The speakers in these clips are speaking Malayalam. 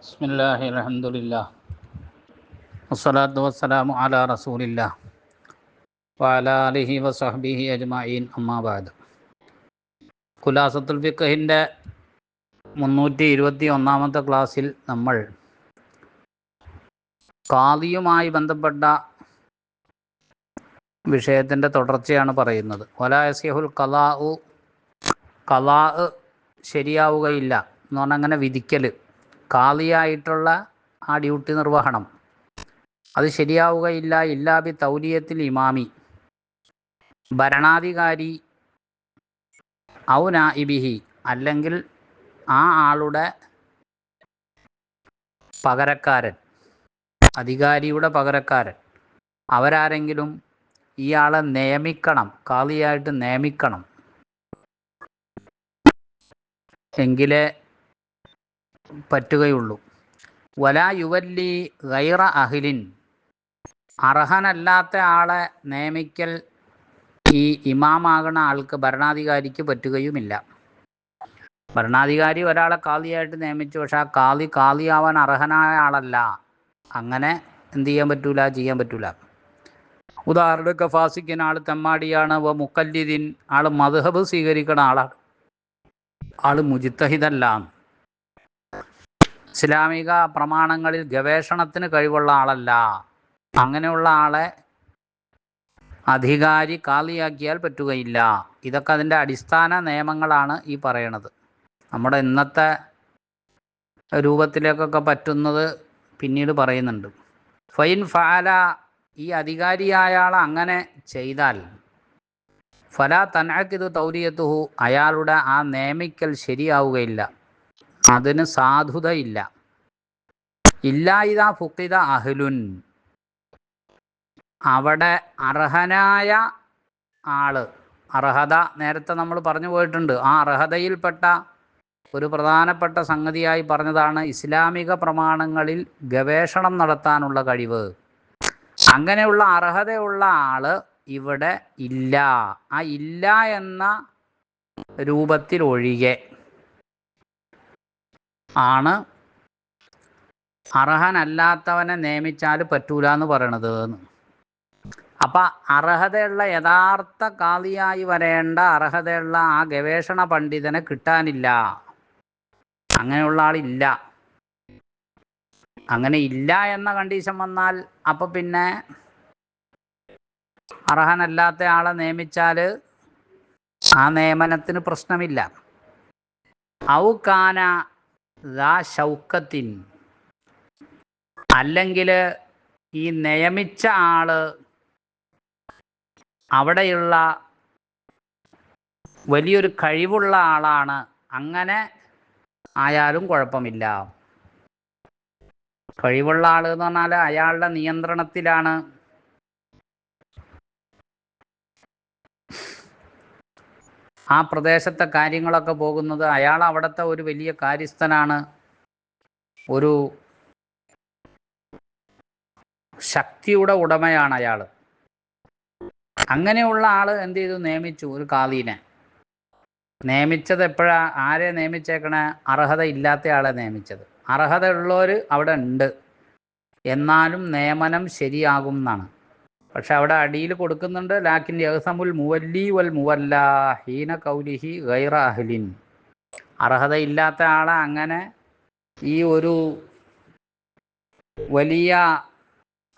ബിസ്മില്ലാഹി അലഹമുല്ല വസ്സലാത്തു വസ്സലാമു അലാ റസൂലില്ല. വാലാലിഹി വസഹബിഹി അജ്മീൻ അമ്മാബാദ് കുലാസത്തുൽ ഫിഖഹിന്റെ മുന്നൂറ്റി ഇരുപത്തി ഒന്നാമത്തെ ക്ലാസ്സിൽ നമ്മൾ കാതിയുമായി ബന്ധപ്പെട്ട വിഷയത്തിന്റെ തുടർച്ചയാണ് പറയുന്നത്. വലായസിഹുൽ കലാഉ കലാ ശരിയാവുകയില്ല എന്ന് പറഞ്ഞാൽ അങ്ങനെ വിധിക്കൽ കാളിയായിട്ടുള്ള ആ ഡ്യൂട്ടി നിർവഹണം. അത് ശരിയാവുകയില്ല. ഇല്ലാബി തൗലിയത്തിൽ ഇമാമി. ഭരണാധികാരി ഔ നായിബിഹി അല്ലെങ്കിൽ ആ ആളുടെ പകരക്കാരൻ അധികാരിയുടെ പകരക്കാരൻ. അവരാരെങ്കിലും ഇയാളെ നിയമിക്കണം കാളിയായിട്ട് നിയമിക്കണം. എങ്കിലേ പറ്റുകയുള്ളൂ. വലാ യുവല്ലി ഗൈറ അഹിലിൻ. അർഹനല്ലാത്ത ആളെ നിയമിക്കൽ ഈ ഇമാമാകണ ആൾക്ക് ഭരണാധികാരിക്ക് പറ്റുകയുമില്ല. ഭരണാധികാരി ഒരാളെ കാളിയായിട്ട് നിയമിച്ചു പക്ഷെ ആ കാളി കാളിയാവാൻ അർഹനായ ആളല്ല. അങ്ങനെ എന്ത് ചെയ്യാൻ പറ്റൂല? ചെയ്യാൻ പറ്റൂല. ഉദാഹരണമൊക്കെ കഫാസിക്കൻ ആൾ തെമ്മാടിയാണ്. വ മുക്കല്ലിദിൻ ആൾ മധുഹബ് സ്വീകരിക്കുന്ന ആളാണ്. ആൾ മുജിത്തഹിദല്ല. ഇസ്ലാമിക പ്രമാണങ്ങളിൽ ഗവേഷണത്തിന് കഴിവുള്ള ആളല്ല. അങ്ങനെയുള്ള ആളെ അധികാരി കാളിയാക്കിയാൽ പറ്റുകയില്ല. ഇതൊക്കെ അതിന്റെ അടിസ്ഥാന നിയമങ്ങളാണ് ഈ പറയണത്. നമ്മുടെ ഇന്നത്തെ രൂപത്തിലേക്കൊക്കെ പറ്റുന്നത് പിന്നീട് പറയുന്നുണ്ട്. ഫൈൻ ഫാല ഈ അധികാരിയായ ആൾ അങ്ങനെ ചെയ്താൽ ഫല തനക്കിത് തൗരിയത്തുഹു അയാളുടെ ആ നിയമിക്കൽ ശരിയാവുകയില്ല. അതിന് സാധുതയില്ല. ഇല്ലായിത ഫുക്കിത അഹ്ലുൻ. അവിടെ അർഹനായ ആൾ അർഹത നേരത്തെ നമ്മൾ പറഞ്ഞു പോയിട്ടുണ്ട്. ആ അർഹതയിൽപ്പെട്ട ഒരു പ്രധാനപ്പെട്ട സംഗതിയായി പറഞ്ഞതാണ് ഇസ്ലാമിക പ്രമാണങ്ങളിൽ ഗവേഷണം നടത്താനുള്ള കഴിവ്. അങ്ങനെയുള്ള അർഹതയുള്ള ആൾ ഇവിടെ ഇല്ല. ആ ഇല്ല എന്ന രൂപത്തിൽ ഒഴികെ ആണ്. അർഹനല്ലാത്തവനെ നിയമിച്ചാൽ പറ്റൂല എന്ന് പറയണത്. അപ്പം അർഹതയുള്ള യഥാർത്ഥ കാതിയായി വരേണ്ട അർഹതയുള്ള ആ ഗവേഷണ പണ്ഡിതനെ കിട്ടാനില്ല. അങ്ങനെയുള്ള ആളില്ല. അങ്ങനെ ഇല്ല എന്ന കണ്ടീഷൻ വന്നാൽ അപ്പം പിന്നെ അർഹനല്ലാത്ത ആളെ നിയമിച്ചാൽ ആ നിയമനത്തിന് പ്രശ്നമില്ല. ഔക്കാന ദാ അല്ലെങ്കിൽ ഈ നിയമിച്ച ആൾ അവിടെയുള്ള വലിയൊരു കഴിവുള്ള ആളാണ്. അങ്ങനെ ആയാലും കുഴപ്പമില്ല. കഴിവുള്ള ആൾ എന്ന് പറഞ്ഞാൽ അയാളുടെ നിയന്ത്രണത്തിലാണ് ആ പ്രദേശത്തെ കാര്യങ്ങളൊക്കെ പോകുന്നത് അയാൾ അവിടുത്തെ ഒരു വലിയ കാര്യസ്ഥനാണ്. ഒരു ശക്തിയുടെ ഉടമയാണ് അയാൾ. അങ്ങനെയുള്ള ആൾ എന്ത് ചെയ്തു? നിയമിച്ചു ഒരു കാലീനെ നിയമിച്ചത് എപ്പോഴാ? ആരെ നിയമിച്ചേക്കണേ? അർഹത ഇല്ലാത്ത ആളെ നിയമിച്ചത്. അർഹത ഉള്ളവർ അവിടെ ഉണ്ട്. എന്നാലും നിയമനം ശരിയാകും എന്നാണ്. പക്ഷെ അവിടെ അടിയിൽ കൊടുക്കുന്നുണ്ട് ലാക്കിൻ യഹസമുൽ മുവല്ലി വൽ മുവല്ല ഹീന കൗലിഹി ഗൈറ അഹ്ലിൻ. അർഹതയില്ലാത്ത ആളെ അങ്ങനെ ഈ ഒരു വലിയ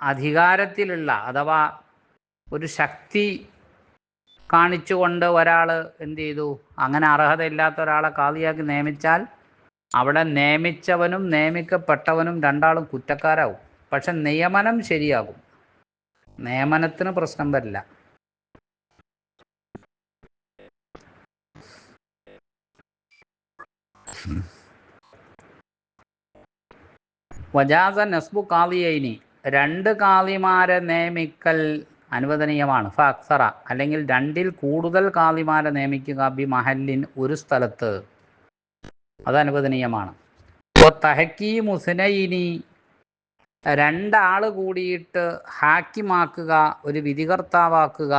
അധികാരത്തിലുള്ള അഥവാ ഒരു ശക്തി കാണിച്ചുകൊണ്ട് ഒരാൾ എന്ത് ചെയ്തു അങ്ങനെ അർഹതയില്ലാത്ത ഒരാളെ കാതിയാക്കി നിയമിച്ചാൽ അവിടെ നിയമിച്ചവനും നിയമിക്കപ്പെട്ടവനും രണ്ടാളും കുറ്റക്കാരാവും. പക്ഷെ നിയമനം ശരിയാകും. നിയമനത്തിന് പ്രശ്നം വരില്ല. വജാസ നസ്ബു കാളിയൈനി രണ്ട് കാളിമാരെ നിയമിക്കൽ അനുവദനീയമാണ്. ഫക്സറ അല്ലെങ്കിൽ രണ്ടിൽ കൂടുതൽ കാളിമാരെ നിയമിക്കുക ബി മഹല്ലിൻ ഒരു സ്ഥലത്ത്. അത് അനുവദനീയമാണ്. തഹക്കി മുസ്നയിനി രണ്ടാൾ കൂടിയിട്ട് ഹാക്കിമാക്കുക ഒരു വിധികർത്താവാക്കുക.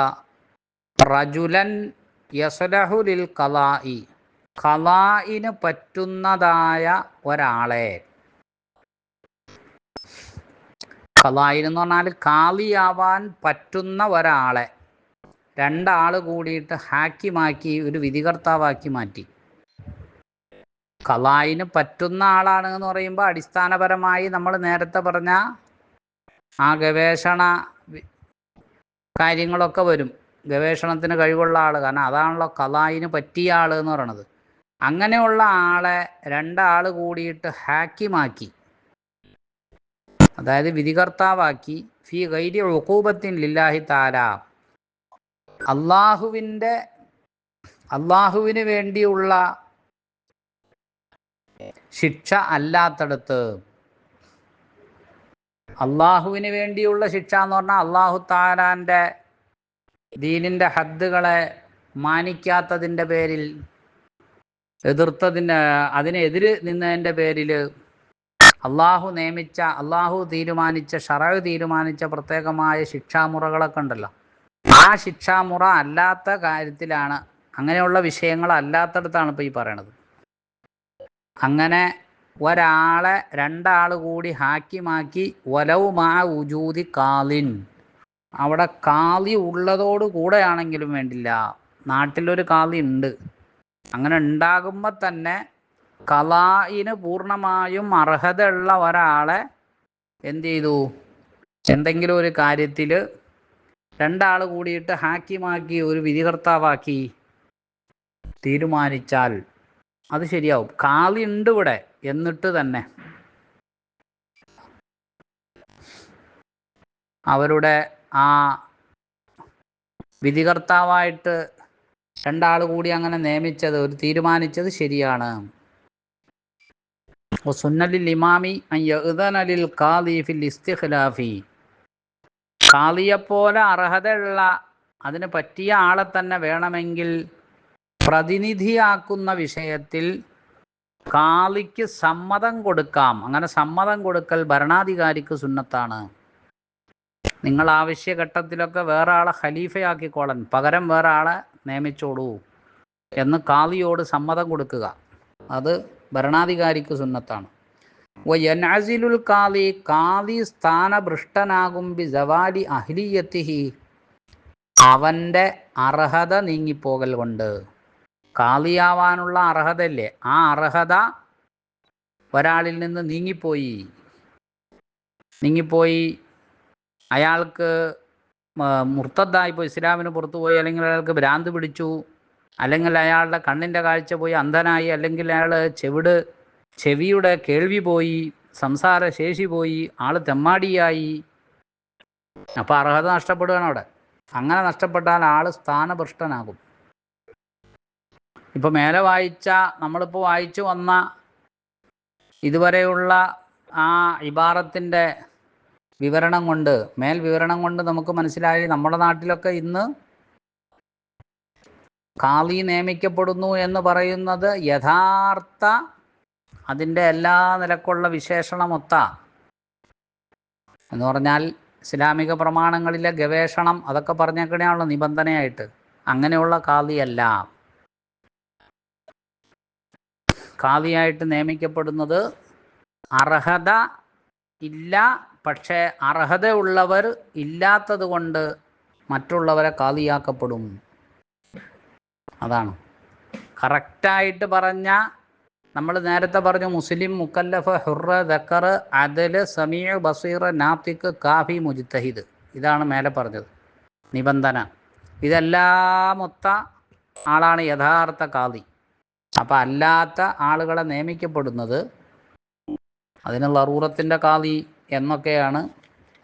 റജുലൻ യസുലഹുലിൽ കലായി കലായിന് പറ്റുന്നതായ ഒരാളെ. കലായിൻ എന്ന് പറഞ്ഞാൽ കാളിയാവാൻ പറ്റുന്ന ഒരാളെ. രണ്ടാൾ കൂടിയിട്ട് ഹാക്കിമാക്കി ഒരു വിധികർത്താവാക്കി മാറ്റി. കലായിന് പറ്റുന്ന ആളാണ് എന്ന് പറയുമ്പോൾ അടിസ്ഥാനപരമായി നമ്മൾ നേരത്തെ പറഞ്ഞ ആ ഗവേഷണ കാര്യങ്ങളൊക്കെ വരും. ഗവേഷണത്തിന് കഴിവുള്ള ആൾ കാരണം അതാണല്ലോ കലായിന് പറ്റിയ ആൾ എന്ന് പറയണത്. അങ്ങനെയുള്ള ആളെ രണ്ടാൾ കൂടിയിട്ട് ഹാക്കിമാക്കി. അതായത് വിധികർത്താവാക്കി. ഫി ഗൈരി ഒക്കൂബത്തിൻ ലില്ലാഹി താല. അള്ളാഹുവിന്റെ അള്ളാഹുവിന് വേണ്ടിയുള്ള ശിക്ഷ അല്ലാത്തടത്ത്. അള്ളാഹുവിന് വേണ്ടിയുള്ള ശിക്ഷ എന്ന് പറഞ്ഞാൽ അള്ളാഹു താലാന്റെ ദീനിന്റെ ഹദ്ദുകളെ മാനിക്കാത്തതിന്റെ പേരിൽ എതിർത്തതിന്റെ അതിനെതിര് നിന്നതിന്റെ പേരിൽ അള്ളാഹു നിയമിച്ച അള്ളാഹു തീരുമാനിച്ച ഷറവ് തീരുമാനിച്ച പ്രത്യേകമായ ശിക്ഷാമുറകളൊക്കെ ഉണ്ടല്ലോ. ആ ശിക്ഷാമുറ അല്ലാത്ത കാര്യത്തിലാണ് അങ്ങനെയുള്ള വിഷയങ്ങൾ അല്ലാത്തടത്താണ് ഇപ്പോൾ ഈ പറയണത്. അങ്ങനെ ഒരാളെ രണ്ടാൾ കൂടി ഹാക്കിമാക്കി വലവ് മാ ഉജൂതി കാലിൻ. അവിടെ കാലി ഉള്ളതോട് കൂടെയാണെങ്കിലും വേണ്ടില്ല. നാട്ടിലൊരു കാലി ഉണ്ട്. അങ്ങനെ ഉണ്ടാകുമ്പോൾ തന്നെ കലായിന് പൂർണമായും അർഹതയുള്ള ഒരാളെ എന്ത് ചെയ്തു? എന്തെങ്കിലും ഒരു കാര്യത്തിൽ രണ്ടാൾ കൂടിയിട്ട് ഹാക്കിമാക്കി ഒരു വിധികർത്താവാക്കി തീരുമാനിച്ചാൽ അത് ശരിയാവും. കാളി ഉണ്ട് ഇവിടെ. എന്നിട്ട് തന്നെ. അവരുടെ ആ വിധികർത്താവായിട്ട് രണ്ടാൾ കൂടി അങ്ങനെ നിയമിച്ചത് ഒരു തീരുമാനിച്ചത് ശരിയാണ്. സുന്നലിൽ ഇമാമി ഖാദി ഫിൽ ഇസ്തിഖ്ലാഫി. കാളിയെപ്പോലെ അർഹതയുള്ള അതിന് പറ്റിയ ആളെ തന്നെ വേണമെങ്കിൽ പ്രതിനിധിയാക്കുന്ന വിഷയത്തിൽ കാളിക്ക് സമ്മതം കൊടുക്കാം. അങ്ങനെ സമ്മതം കൊടുക്കൽ ഭരണാധികാരിക്ക് സുന്നത്താണ്. നിങ്ങൾ ആവശ്യഘട്ടത്തിലൊക്കെ വേറെ ആളെ ഖലീഫയാക്കിക്കോളൻ പകരം വേറെ ആളെ നിയമിച്ചോളൂ എന്ന് കാളിയോട് സമ്മതം കൊടുക്കുക. അത് ഭരണാധികാരിക്ക് സുന്നത്താണ്. വയനാസിലുൽ കാളി കാളി സ്ഥാനഭൃഷ്ടനാകും ബി ജവാലി അഹ്ലിയത്തിഹി. അവന്റെ അർഹത നീങ്ങിപ്പോകൽ കൊണ്ട്. കാളിയാവാനുള്ള അർഹതയില്ലേ? ആ അർഹത ഒരാളിൽ നിന്ന് നീങ്ങിപ്പോയി. നീങ്ങിപ്പോയി. അയാൾക്ക് മുർത്തദ്ദായിപ്പോൾ ഇസ്ലാമിന് പുറത്തു പോയി അല്ലെങ്കിൽ അയാൾക്ക് ഭ്രാന്ത് പിടിച്ചു അല്ലെങ്കിൽ അയാളുടെ കണ്ണിന്റെ കാഴ്ച പോയി അന്ധനായി അല്ലെങ്കിൽ അയാൾ ചെവിട് ചെവിയുടെ കേൾവി പോയി സംസാര ശേഷി പോയി ആൾ തെമ്മാടിയായി. അപ്പോൾ അർഹത നഷ്ടപ്പെടുകയാണ് അവിടെ. അങ്ങനെ നഷ്ടപ്പെട്ടാൽ ആൾ സ്ഥാനഭ്രഷ്ടനാകും. ഇപ്പോൾ മേലെ വായിച്ച നമ്മളിപ്പോൾ വായിച്ചു വന്ന ഇതുവരെയുള്ള ആ ഇബാറത്തിന്റെ വിവരണം കൊണ്ട് മേൽ വിവരണം കൊണ്ട് നമുക്ക് മനസ്സിലായി നമ്മുടെ നാട്ടിലൊക്കെ ഇന്ന് കാളി നിയമിക്കപ്പെടുന്നു എന്ന് പറയുന്നത് യഥാർത്ഥ അതിന്റെ എല്ലാ നിലക്കുള്ള വിശേഷണമൊത്ത. എന്ന് പറഞ്ഞാൽ ഇസ്ലാമിക പ്രമാണങ്ങളിലെ ഗവേഷണം അതൊക്കെ പറഞ്ഞേക്കണെയാണല്ലോ നിബന്ധനയായിട്ട്. അങ്ങനെയുള്ള കാളിയല്ല. കാളിയായിട്ട് നിയമിക്കപ്പെടുന്നത് അർഹത ഇല്ല പക്ഷേ അർഹത ഉള്ളവർ ഇല്ലാത്തത് കൊണ്ട് മറ്റുള്ളവരെ കാതിയാക്കപ്പെടും അതാണ്. കറക്റ്റായിട്ട് പറഞ്ഞ നമ്മൾ നേരത്തെ പറഞ്ഞു മുസ്ലിം മുക്കല്ലഫ് ഹുറ ദക്കർ അദൽ സമീർ ബസീർ നാത്തിക്ക് കാഫി മുജിത്തഹിദ് ഇതാണ് മേലെ പറഞ്ഞത്. നിബന്ധന. ഇതെല്ലാം ഒത്ത ആളാണ് യഥാർത്ഥ കാളി അപ്പം അല്ലാത്ത ആളുകളെ നിയമിക്കപ്പെടുന്നത് അതിന് ലറൂറത്തിന്റെ കാതി എന്നൊക്കെയാണ്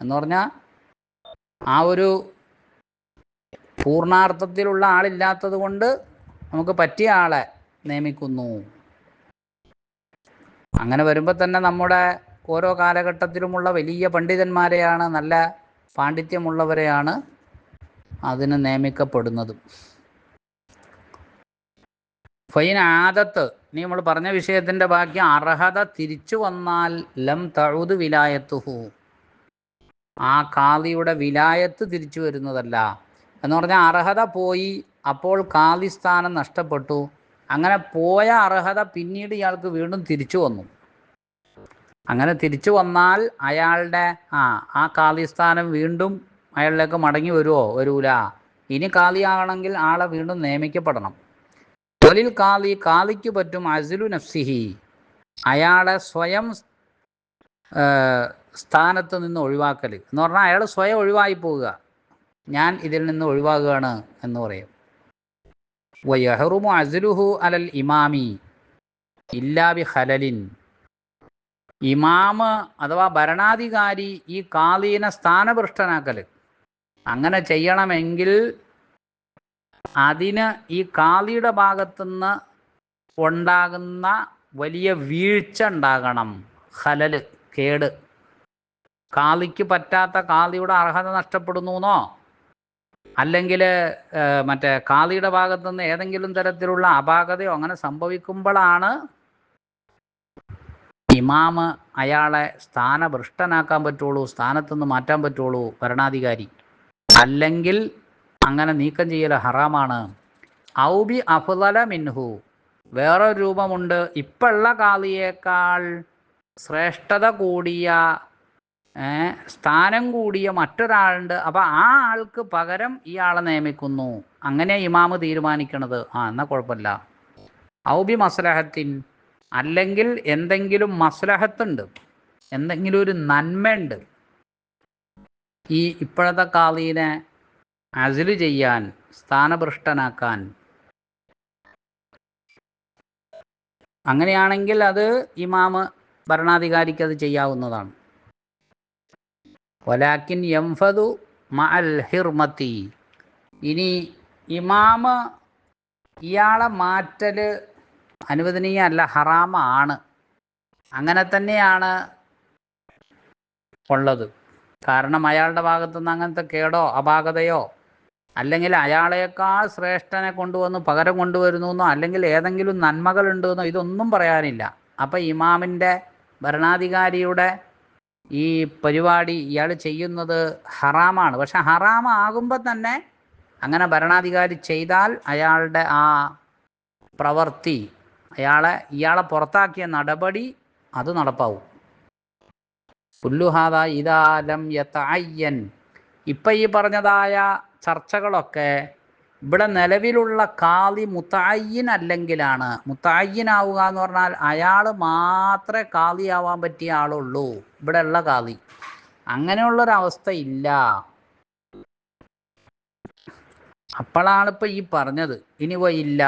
എന്ന് പറഞ്ഞാൽ ആ ഒരു പൂർണാർത്ഥത്തിലുള്ള ആളില്ലാത്തത് കൊണ്ട് നമുക്ക് പറ്റിയ ആളെ നിയമിക്കുന്നു. അങ്ങനെ വരുമ്പോൾ തന്നെ നമ്മുടെ ഓരോ കാലഘട്ടത്തിലുമുള്ള വലിയ പണ്ഡിതന്മാരെയാണ് നല്ല പാണ്ഡിത്യമുള്ളവരെയാണ് അതിന് നിയമിക്കപ്പെടുന്നതും. ഫൈൻ ആദത്ത് നീ നമ്മൾ പറഞ്ഞ വിഷയത്തിന്റെ ബാക്കി അർഹത തിരിച്ചു വന്നാൽ ലം തഴുത് വിലായത്തുഹു. ആ കാളിയുടെ വിലായത്ത് തിരിച്ചു വരുന്നതല്ല. എന്ന് പറഞ്ഞാൽ അർഹത പോയി അപ്പോൾ കാളി സ്ഥാനം നഷ്ടപ്പെട്ടു. അങ്ങനെ പോയ അർഹത പിന്നീട് ഇയാൾക്ക് വീണ്ടും തിരിച്ചു വന്നു. അങ്ങനെ തിരിച്ചു വന്നാൽ അയാളുടെ ആ ആ കാലി സ്ഥാനം വീണ്ടും അയാളിലേക്ക് മടങ്ങി വരുമോ വരൂല. ഇനി കാളിയാകണമെങ്കിൽ ആളെ വീണ്ടും നിയമിക്കപ്പെടണം. തൊലിൽ കാളി കാളിക്ക് പറ്റും അസിലു നഫ്സിഹി. അയാളെ സ്വയം സ്ഥാനത്ത് നിന്ന് ഒഴിവാക്കൽ എന്ന് പറഞ്ഞാൽ അയാൾ സ്വയം ഒഴിവായി പോവുക. ഞാൻ ഇതിൽ നിന്ന് ഒഴിവാകുകയാണ് എന്ന് പറയും. വയഹറുമു അസിലുഹു അലൽ ഇമാമി ഇല്ലാ ബി ഹലലിൻ. ഇമാമ് അഥവാ ഭരണാധികാരി ഈ കാലീനെ സ്ഥാനഭൃഷ്ടനാക്കൽ അങ്ങനെ ചെയ്യണമെങ്കിൽ അതിന് ഈ കാളിയുടെ ഭാഗത്തുനിന്ന് ഉണ്ടാകുന്ന വലിയ വീഴ്ച ഉണ്ടാകണം. ഹലല് കേട്. കാളിക്ക് പറ്റാത്ത കാളിയുടെ അർഹത നഷ്ടപ്പെടുന്നു എന്നോ അല്ലെങ്കിൽ മറ്റേ കാളിയുടെ ഭാഗത്തുനിന്ന് ഏതെങ്കിലും തരത്തിലുള്ള അപാകതയോ അങ്ങനെ സംഭവിക്കുമ്പോഴാണ് ഇമാമ് അയാളെ സ്ഥാനഭ്രഷ്ടനാക്കാൻ പറ്റുള്ളൂ സ്ഥാനത്തുനിന്ന് മാറ്റാൻ പറ്റുള്ളൂ ഭരണാധികാരി. അല്ലെങ്കിൽ അങ്ങനെ നീക്കം ചെയ്യൽ ഹറാമാണ്. ഔബി അഫുദല മിൻഹു. വേറൊരു രൂപമുണ്ട്. ഇപ്പോഴുള്ള കാളിയേക്കാൾ ശ്രേഷ്ഠത കൂടിയ സ്ഥാനം കൂടിയ മറ്റൊരാളുണ്ട്. അപ്പോൾ ആ ആൾക്ക് പകരം ഇയാളെ നിയമിക്കുന്നു. അങ്ങനെ ഇമാമ് തീരുമാനിക്കണത്. ആ എന്നാൽ കുഴപ്പമില്ല. ഔബി മസ്ലഹത്തിൻ അല്ലെങ്കിൽ എന്തെങ്കിലും മസ്ലഹത്തുണ്ട്. എന്തെങ്കിലും ഒരു നന്മയുണ്ട്. ഈ ഇപ്പോഴത്തെ കാളീനെ അസിൽ ചെയ്യാൻ സ്ഥാനഭ്രഷ്ടനാക്കാൻ. അങ്ങനെയാണെങ്കിൽ അത് ഇമാമ് ഭരണാധികാരിക്ക് അത് ചെയ്യാവുന്നതാണ്. ഒലാക്കിൻ എംഫതു മഅൽ ഹിർമത്തി. ഇനി ഇമാമ് ഇയാളെ മാറ്റൽ അനുവദനീയമല്ല ഹറാമാണ്. അങ്ങനെ തന്നെയാണ് ഉള്ളത്. കാരണം അയാളുടെ ഭാഗത്തുനിന്ന് അങ്ങനത്തെ കേടോ അപാകതയോ അല്ലെങ്കിൽ അയാളേക്കാൾ ശ്രേഷ്ഠനെ കൊണ്ടുവന്ന് പകരം കൊണ്ടുവരുന്നു എന്നോ അല്ലെങ്കിൽ ഏതെങ്കിലും നന്മകളുണ്ടെന്നോ ഇതൊന്നും പറയാനില്ല. അപ്പം ഇമാമിന്റെ ഭരണാധികാരിയുടെ ഈ പരിപാടി ഇയാൾ ചെയ്യുന്നത് ഹറാമാണ്. പക്ഷെ ഹറാമാകുമ്പോൾ തന്നെ അങ്ങനെ ഭരണാധികാരി ചെയ്താൽ അയാളുടെ ആ പ്രവൃത്തി അയാളെ ഇയാളെ പുറത്താക്കിയ നടപടി അത് നടപ്പാവും. പുല്ലുഹാദ ഇതാലം യത്തയ്യൻ ഇപ്പം ഈ പറഞ്ഞതായ ചർച്ചകളൊക്കെ ഇവിടെ നിലവിലുള്ള കാളി മുത്തായിൻ അല്ലെങ്കിലാണ്. ആവുക എന്ന് പറഞ്ഞാൽ അയാൾ മാത്രമേ കാളിയാവാൻ പറ്റിയ ആളുള്ളൂ. ഇവിടെ ഉള്ള കാലി അങ്ങനെയുള്ളൊരവസ്ഥ ഇല്ല അപ്പോഴാണ് ഇപ്പം ഈ പറഞ്ഞത്. ഇനി പോയില്ല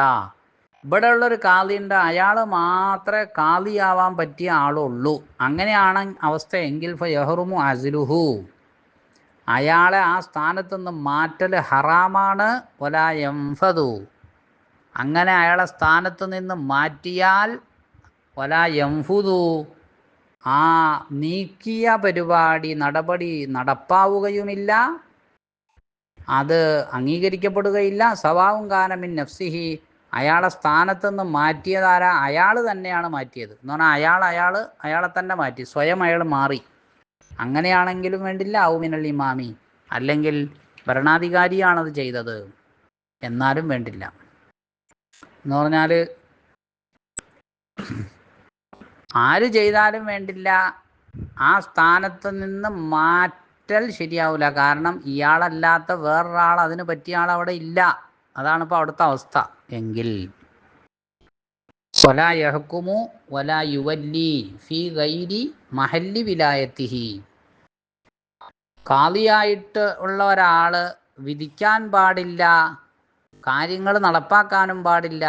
ഇവിടെ ഉള്ളൊരു കാളിയുണ്ട്. അയാൾ മാത്രമേ കാളിയാവാൻ പറ്റിയ ആളുള്ളൂ. അങ്ങനെയാണ് അവസ്ഥ. എങ്കിൽ യഹറുമു അസിലുഹു. അയാളെ ആ സ്ഥാനത്തു നിന്ന് മാറ്റൽ ഹറാമാണ്. ഒലാ എംഫതു അങ്ങനെ അയാളെ സ്ഥാനത്ത് നിന്ന് മാറ്റിയാൽ ഒലാ എംഫുതു ആ നീക്കിയ പരിപാടി നടപടി നടപ്പാവുകയുമില്ല. അത് അംഗീകരിക്കപ്പെടുകയില്ല. സവാവും കാനമിൻ നഫ്സിഹി. അയാളെ സ്ഥാനത്ത് നിന്ന് മാറ്റിയതാരാ? അയാൾ തന്നെയാണ് മാറ്റിയത്. എന്ന് പറഞ്ഞാൽ അയാൾ അയാൾ അയാളെ തന്നെ മാറ്റി. സ്വയം അയാൾ മാറി. അങ്ങനെയാണെങ്കിലും വേണ്ടില്ല ഔമിനൽ ഇമാമി. അല്ലെങ്കിൽ ഭരണാധികാരിയാണത് ചെയ്തത്. എന്നാലും വേണ്ടില്ല. എന്ന് പറഞ്ഞാൽ ആര് ചെയ്താലും വേണ്ടില്ല. ആ സ്ഥാനത്ത് നിന്ന് മാറ്റൽ ശരിയാവില്ല കാരണം ഇയാളല്ലാത്ത വേറൊരാൾ അതിന് പറ്റിയ ആൾ അവിടെ ഇല്ല. അതാണ് ഇപ്പോൾ അവിടുത്തെ അവസ്ഥ. എങ്കിൽ കാലിയായിട്ട് ഉള്ള ഒരാൾ വിധിക്കാൻ പാടില്ല കാര്യങ്ങൾ നടപ്പാക്കാനും പാടില്ല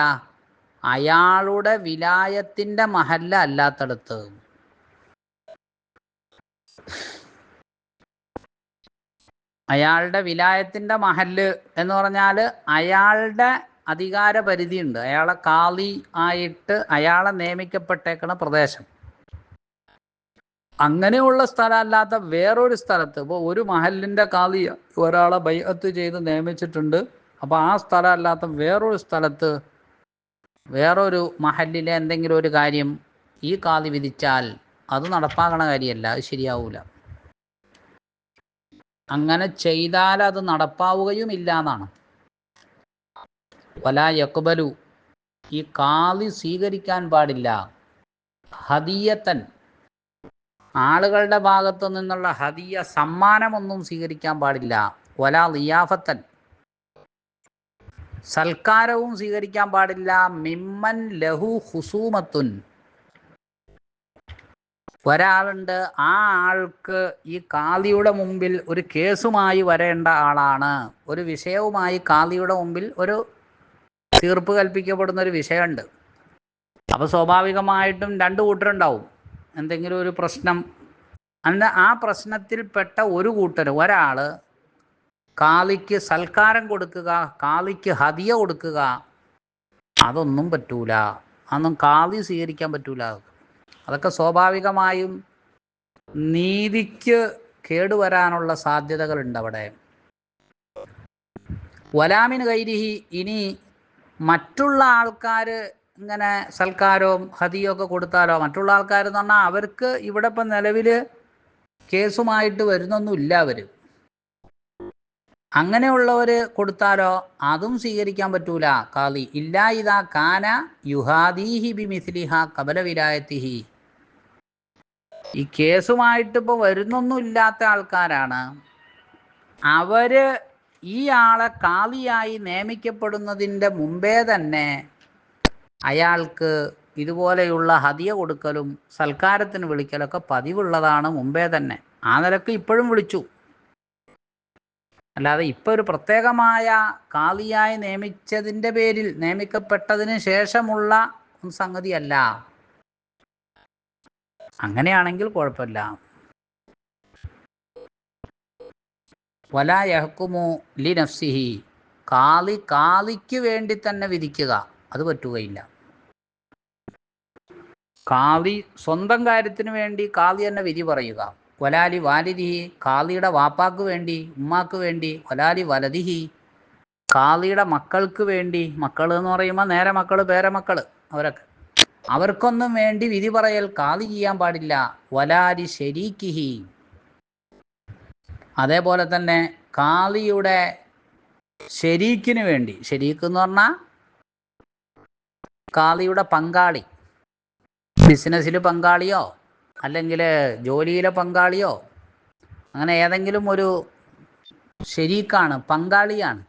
അയാളുടെ വിലായത്തിന്റെ മഹല്ല അല്ലാത്തടത്ത്. അയാളുടെ വിലായത്തിന്റെ മഹല്ല് എന്ന് പറഞ്ഞാൽ അയാളുടെ അധികാര പരിധിയുണ്ട് അയാളെ കാളി ആയിട്ട് അയാളെ നിയമിക്കപ്പെട്ടേക്കണ പ്രദേശം. അങ്ങനെയുള്ള സ്ഥലമല്ലാത്ത വേറൊരു സ്ഥലത്ത് ഇപ്പോൾ ഒരു മഹലിന്റെ കാളി ഒരാളെ ബൈഅത്ത് ചെയ്ത് നിയമിച്ചിട്ടുണ്ട്. അപ്പോൾ ആ സ്ഥലമല്ലാത്ത വേറൊരു സ്ഥലത്ത് വേറൊരു മഹലിലെ എന്തെങ്കിലും ഒരു കാര്യം ഈ കാളി വിധിച്ചാൽ അത് നടപ്പാക്കണ കാര്യമല്ല അത് ശരിയാവൂല. അങ്ങനെ ചെയ്താൽ അത് നടപ്പാവുകയുമില്ല എന്നാണ്. വല യക്ബലു ഈ കാളി സ്വീകരിക്കാൻ പാടില്ല. ഹദിയത്തൻ. ആളുകളുടെ ഭാഗത്തു നിന്നുള്ള ഹദിയ സമ്മാനമൊന്നും സ്വീകരിക്കാൻ പാടില്ല. വലാ ലിയാഫത്തൻ. സൽക്കാരവും സ്വീകരിക്കാൻ പാടില്ല. മിമ്മൻ ലഹു ഹുസൂമത്തുൻ. ഒരാളുണ്ട്. ആ ആൾക്ക് ഈ കാളിയുടെ മുമ്പിൽ ഒരു കേസുമായി വരേണ്ട ആളാണ്. ഒരു വിഷയവുമായി കാളിയുടെ മുമ്പിൽ ഒരു തീർപ്പ് കൽപ്പിക്കപ്പെടുന്ന ഒരു വിഷയമുണ്ട്. അപ്പോൾ സ്വാഭാവികമായിട്ടും രണ്ട് കൂട്ടരുണ്ടാവും. എന്തെങ്കിലും ഒരു പ്രശ്നം. അന്ന് ആ പ്രശ്നത്തിൽപ്പെട്ട ഒരു കൂട്ടർ ഒരാൾ കാളിക്ക് സൽക്കാരം കൊടുക്കുക കാളിക്ക് ഹതിയ കൊടുക്കുക അതൊന്നും പറ്റൂല. അതൊന്നും കാളി സ്വീകരിക്കാൻ പറ്റൂല. അതൊക്കെ സ്വാഭാവികമായും നീതിക്ക് കേടുവരാനുള്ള സാധ്യതകളുണ്ട് അവിടെ. വലാമിന് കൈരിഹി ഇനി മറ്റുള്ള ആൾക്കാർ ഇങ്ങനെ സൽക്കാരവും ഹതിയോ ഒക്കെ കൊടുത്താലോ? മറ്റുള്ള ആൾക്കാർ എന്ന് പറഞ്ഞാൽ അവർക്ക് ഇവിടെ ഇപ്പം നിലവിൽ കേസുമായിട്ട് വരുന്നൊന്നുമില്ല അവർ അങ്ങനെയുള്ളവർ കൊടുത്താലോ? അതും സ്വീകരിക്കാൻ പറ്റൂല. കാളി ഇല്ല ഇതാ കാന യുഹാദീഹി ബി മിസ്ലിഹ കബല വിലായത്തിഹി ഈ കേസുമായിട്ട് ഇപ്പോൾ വരുന്നൊന്നും ഇല്ലാത്ത ആൾക്കാരാണ്. അവർ ആളെ കാളിയായി നിയമിക്കപ്പെടുന്നതിന്റെ മുമ്പേ തന്നെ അയാൾക്ക് ഇതുപോലെയുള്ള ഹതിയ കൊടുക്കലും സൽക്കാരത്തിന് വിളിക്കലൊക്കെ പതിവുള്ളതാണ് മുമ്പേ തന്നെ. ആ നിലയ്ക്ക് ഇപ്പോഴും വിളിച്ചു. അല്ലാതെ ഇപ്പൊ ഒരു പ്രത്യേകമായ കാളിയായി നിയമിച്ചതിന്റെ പേരിൽ നിയമിക്കപ്പെട്ടതിന് ശേഷമുള്ള സംഗതിയല്ല. അങ്ങനെയാണെങ്കിൽ കുഴപ്പമില്ല. വല യഹക്കുമു ലി നഫ്സിഹി കാളി കാളിക്ക് വേണ്ടി തന്നെ വിധിക്കുക. അത് പറ്റുകയില്ല. കാളി സ്വന്തം കാര്യത്തിന് വേണ്ടി കാളി തന്നെ വിധി പറയുക. വലാലി വാലിദിഹി കാളിയുടെ വാപ്പാക്ക് വേണ്ടി ഉമ്മാക്ക് വേണ്ടി വലാലി വലതിഹി കാളിയുടെ മക്കൾക്ക് വേണ്ടി മക്കൾ എന്ന് പറയുമ്പോൾ നേരെ മക്കൾ പേരമക്കൾ അവരൊക്കെ. അവർക്കൊന്നും വേണ്ടി വിധി പറയൽ കാളി ചെയ്യാൻ പാടില്ല. വലാലി ശരീക്കിഹി അതേപോലെ തന്നെ കാളിയുടെ ശരീക്കിന് വേണ്ടി ശരീക്ക് എന്ന് പറഞ്ഞാൽ കാളിയുടെ പങ്കാളി. ബിസിനസ്സിൽ പങ്കാളിയോ അല്ലെങ്കിൽ ജോലിയിലെ പങ്കാളിയോ അങ്ങനെ ഏതെങ്കിലും ഒരു ശരീക്കാണ് പങ്കാളിയാണ്.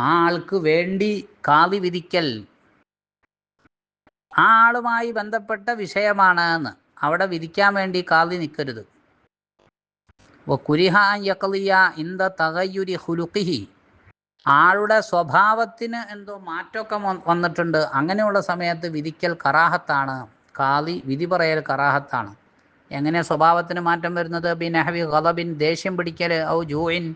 ആ ആൾക്ക് വേണ്ടി കാളി വിധിക്കൽ. ആ ആളുമായി ബന്ധപ്പെട്ട വിഷയമാണ് എന്ന് അവിടെ വിധിക്കാൻ വേണ്ടി കാളി നിൽക്കരുത് കുരിഹ യക്ലിയ ഇന്ത തകയുരി ഹുലുക്കിഹി. ആളുടെ സ്വഭാവത്തിന് എന്തോ മാറ്റമൊക്കെ വന്നിട്ടുണ്ട്. അങ്ങനെയുള്ള സമയത്ത് വിധിക്കൽ കറാഹത്താണ്. കാലി വിധി പറയൽ കറാഹത്താണ്. എങ്ങനെ സ്വഭാവത്തിന് മാറ്റം വരുന്നത്? ബിൻ അഹബി ഗലബിൻ ദേഷ്യം പിടിക്കൽ ഔ ജൂയിൻ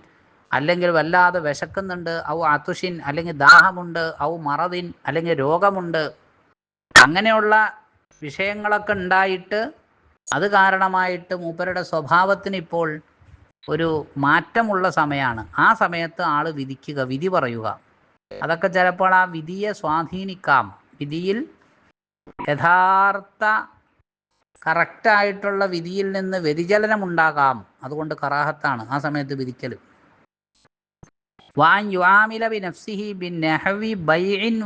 അല്ലെങ്കിൽ വല്ലാതെ വിശക്കുന്നുണ്ട് ഔ അതുഷിൻ അല്ലെങ്കിൽ ദാഹമുണ്ട് ഔ മറദിൻ അല്ലെങ്കിൽ രോഗമുണ്ട്. അങ്ങനെയുള്ള വിഷയങ്ങളൊക്കെ ഉണ്ടായിട്ട് അത് കാരണമായിട്ട് മൂപ്പരുടെ സ്വഭാവത്തിന് ഇപ്പോൾ ഒരു മാറ്റമുള്ള സമയമാണ് ആ സമയത്ത് ആൾ വിധിക്കുക വിധി പറയുക. അതൊക്കെ ചിലപ്പോൾ ആ വിധിയെ സ്വാധീനിക്കാം. വിധിയിൽ യഥാർത്ഥ കറക്റ്റായിട്ടുള്ള വിധിയിൽ നിന്ന് വ്യതിചലനം ഉണ്ടാകാം അതുകൊണ്ട് കറാഹത്താണ് ആ സമയത്ത് വിധിക്കൽ ബി നഫ്സിഹി ബി ബൈഇൻ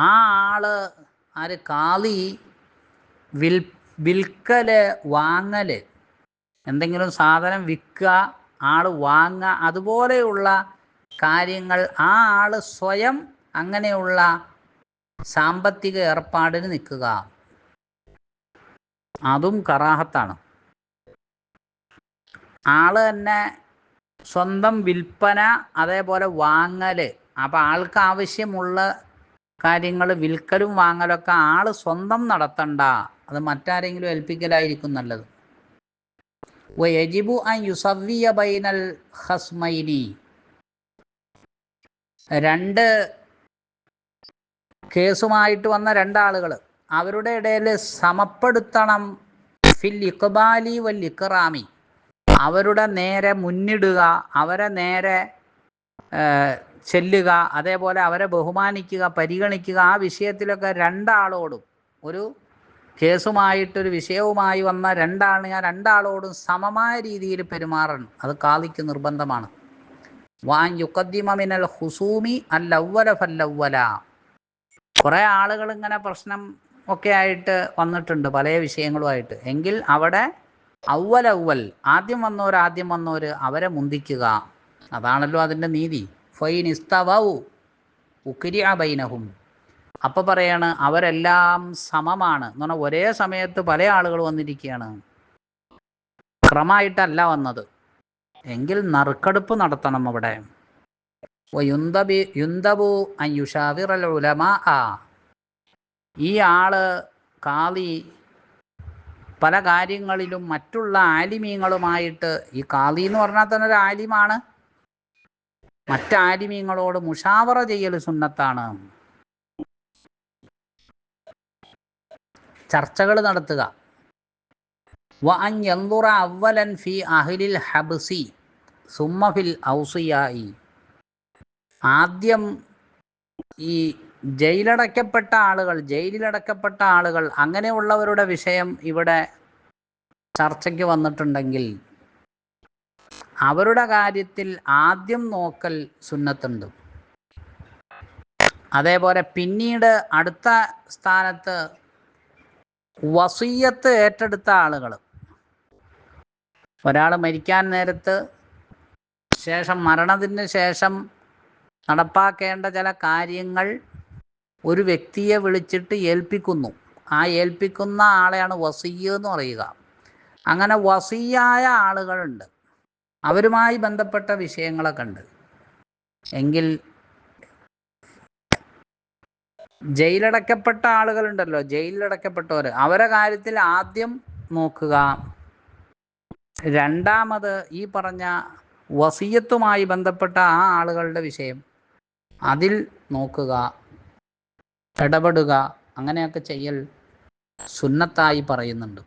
ആ ആൾ ആര് കാളി വിൽ വിൽക്കൽ വാങ്ങൽ എന്തെങ്കിലും സാധനം വിൽക്കുക ആൾ വാങ്ങുക അതുപോലെയുള്ള കാര്യങ്ങൾ ആ ആൾ സ്വയം അങ്ങനെയുള്ള സാമ്പത്തിക ഏർപ്പാടിന് നിൽക്കുക. അതും കറാഹത്താണ്. ആൾ തന്നെ സ്വന്തം വിൽപ്പന അതേപോലെ വാങ്ങൽ. അപ്പം ആൾക്ക് ആവശ്യമുള്ള കാര്യങ്ങൾ വിൽക്കലും വാങ്ങലൊക്കെ ആൾ സ്വന്തം നടത്തണ്ട. അത് മറ്റാരെങ്കിലും ഏൽപ്പിക്കലായിരിക്കും നല്ലത്. വയജിബു അൻ യുസവ്വിയ ബൈനൽ ഹസ്മൈനി രണ്ട് കേസുമായിട്ട് വന്ന രണ്ടാളുകൾ അവരുടെ ഇടയിൽ സമപ്പെടുത്തണം. ഫിൽ ഇക്ബാലി വൽ ഇക്റാമി അവരുടെ നേരെ മുന്നിടുക അവരെ നേരെ ചെല്ലുക അതേപോലെ അവരെ ബഹുമാനിക്കുക പരിഗണിക്കുക ആ വിഷയത്തിലൊക്കെ രണ്ടാളോടും ഒരു കേസുമായിട്ടൊരു വിഷയവുമായി വന്ന രണ്ടാണ് ഞാൻ രണ്ടാളോടും സമമായ രീതിയിൽ പെരുമാറണം. അത് കാതിക്ക് നിർബന്ധമാണ്. വാൻ യുക്കദ്ദിമിനൽ ഹുസൂമി അല്ലവ്വല ഫല്ലവ്വല. കുറേ ആളുകൾ ഇങ്ങനെ പ്രശ്നം ഒക്കെ ആയിട്ട് വന്നിട്ടുണ്ട് പല വിഷയങ്ങളുമായിട്ട്. എങ്കിൽ അവിടെ ഔവൽ ആദ്യം വന്നവർ ആദ്യം വന്നവർ അവരെ മുന്തിക്കുക. അതാണല്ലോ അതിന്റെ നീതി. ഫൈൻ ഇസ്തവു. ഉക്കിരി ആ ബൈനഹും. അപ്പോൾ പറയാണ് അവരെല്ലാം സമമാണ്. എന്ന് പറഞ്ഞാൽ ഒരേ സമയത്ത് പല ആളുകൾ വന്നിരിക്കുകയാണ് ക്രമമായിട്ടല്ല വന്നത്. എങ്കിൽ നറുക്കെടുപ്പ് നടത്തണം അവിടെ. ഈ ആൾ കാളി പല കാര്യങ്ങളിലും മറ്റുള്ള ആലിമീങ്ങളുമായിട്ട് ഈ കാളി എന്ന് പറഞ്ഞാൽ തന്നെ ഒരു ആലിമാണ്. മറ്റാലിമീങ്ങളോട് മുഷാവറ ചെയ്യൽ സുന്നത്താണ്. ചർച്ചകൾ നടത്തുക. വ ഫി അഹ്ലിൽ ഹബ്സി സുമ്മഫിൽ ഔസിയായി. ആദ്യം ഈ ജയിലടക്കപ്പെട്ട ആളുകൾ ജയിലിലടക്കപ്പെട്ട ആളുകൾ അങ്ങനെയുള്ളവരുടെ വിഷയം ഇവിടെ ചർച്ചയ്ക്ക് വന്നിട്ടുണ്ടെങ്കിൽ അവരുടെ കാര്യത്തിൽ ആദ്യം നോക്കൽ സുന്നത്തുണ്ട്. അതേപോലെ പിന്നീട് അടുത്ത സ്ഥാനത്ത് വസീയത്ത് ഏറ്റെടുത്ത ആളുകൾ. ഒരാൾ മരിക്കാൻ നേരത്ത് ശേഷം മരണത്തിന് ശേഷം നടപ്പാക്കേണ്ട ചില കാര്യങ്ങൾ ഒരു വ്യക്തിയെ വിളിച്ചിട്ട് ഏൽപ്പിക്കുന്നു. ആ ഏൽപ്പിക്കുന്ന ആളെയാണ് വസീയ എന്ന് പറയുക. അങ്ങനെ വസീയായ ആളുകളുണ്ട്. അവരുമായി ബന്ധപ്പെട്ട വിഷയങ്ങളൊക്കെ ഉണ്ട്. എങ്കിൽ ജയിലടക്കപ്പെട്ട ആളുകളുണ്ടല്ലോ ജയിലിലടക്കപ്പെട്ടവർ അവരെ കാര്യത്തിൽ ആദ്യം നോക്കുക. രണ്ടാമത് ഈ പറഞ്ഞ വസീയത്തുമായി ബന്ധപ്പെട്ട ആ ആളുകളുടെ വിഷയം. അതിൽ നോക്കുക ഇടപെടുക അങ്ങനെയൊക്കെ ചെയ്യൽ സുന്നത്തായി പറയുന്നുണ്ട്.